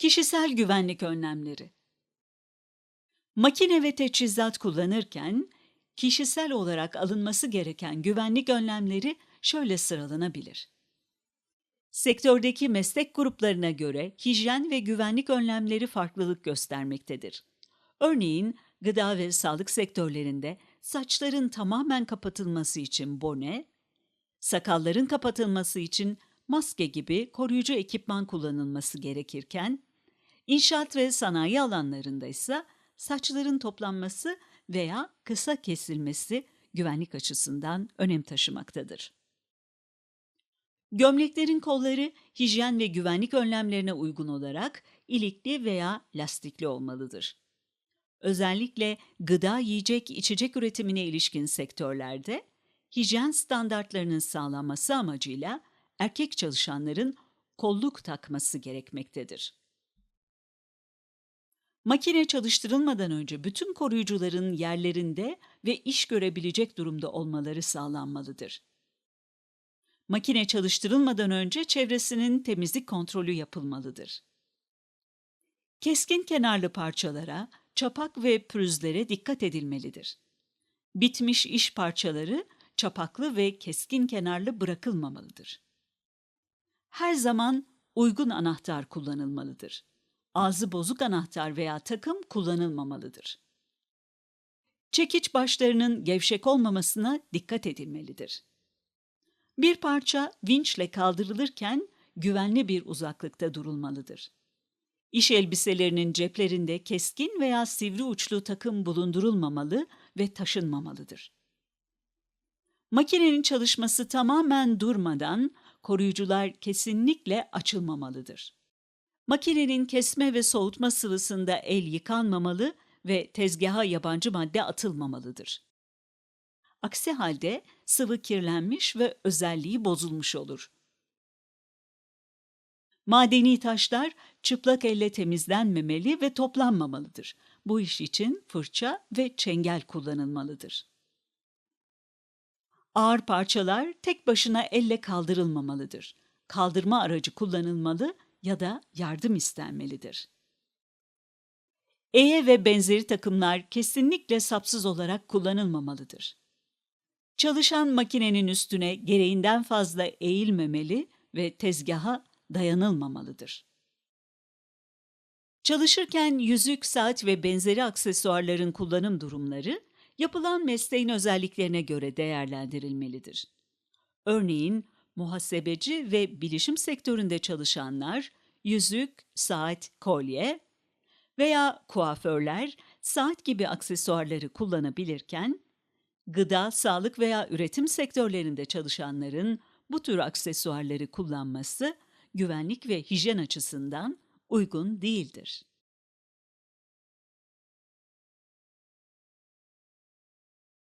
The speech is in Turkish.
Kişisel güvenlik önlemleri. Makine ve teçhizat kullanırken kişisel olarak alınması gereken güvenlik önlemleri şöyle sıralanabilir. Sektördeki meslek gruplarına göre hijyen ve güvenlik önlemleri farklılık göstermektedir. Örneğin gıda ve sağlık sektörlerinde saçların tamamen kapatılması için bone, sakalların kapatılması için maske gibi koruyucu ekipman kullanılması gerekirken, inşaat ve sanayi alanlarında ise saçların toplanması veya kısa kesilmesi güvenlik açısından önem taşımaktadır. Gömleklerin kolları hijyen ve güvenlik önlemlerine uygun olarak ilikli veya lastikli olmalıdır. Özellikle gıda, yiyecek, içecek üretimine ilişkin sektörlerde hijyen standartlarının sağlanması amacıyla erkek çalışanların kolluk takması gerekmektedir. Makine çalıştırılmadan önce bütün koruyucuların yerlerinde ve iş görebilecek durumda olmaları sağlanmalıdır. Makine çalıştırılmadan önce çevresinin temizlik kontrolü yapılmalıdır. Keskin kenarlı parçalara, çapak ve pürüzlere dikkat edilmelidir. Bitmiş iş parçaları çapaklı ve keskin kenarlı bırakılmamalıdır. Her zaman uygun anahtar kullanılmalıdır. Ağzı bozuk anahtar veya takım kullanılmamalıdır. Çekiç başlarının gevşek olmamasına dikkat edilmelidir. Bir parça vinçle kaldırılırken güvenli bir uzaklıkta durulmalıdır. İş elbiselerinin ceplerinde keskin veya sivri uçlu takım bulundurulmamalı ve taşınmamalıdır. Makinenin çalışması tamamen durmadan koruyucular kesinlikle açılmamalıdır. Makinenin kesme ve soğutma sıvısında el yıkanmamalı ve tezgaha yabancı madde atılmamalıdır. Aksi halde sıvı kirlenmiş ve özelliği bozulmuş olur. Madeni taşlar çıplak elle temizlenmemeli ve toplanmamalıdır. Bu iş için fırça ve çengel kullanılmalıdır. Ağır parçalar tek başına elle kaldırılmamalıdır. Kaldırma aracı kullanılmalı ya da yardım istenmelidir. Eye ve benzeri takımlar kesinlikle sapsız olarak kullanılmamalıdır. Çalışan makinenin üstüne gereğinden fazla eğilmemeli ve tezgaha dayanılmamalıdır. Çalışırken yüzük, saat ve benzeri aksesuarların kullanım durumları yapılan mesleğin özelliklerine göre değerlendirilmelidir. Örneğin muhasebeci ve bilişim sektöründe çalışanlar yüzük, saat, kolye veya kuaförler saat gibi aksesuarları kullanabilirken, gıda, sağlık veya üretim sektörlerinde çalışanların bu tür aksesuarları kullanması güvenlik ve hijyen açısından uygun değildir.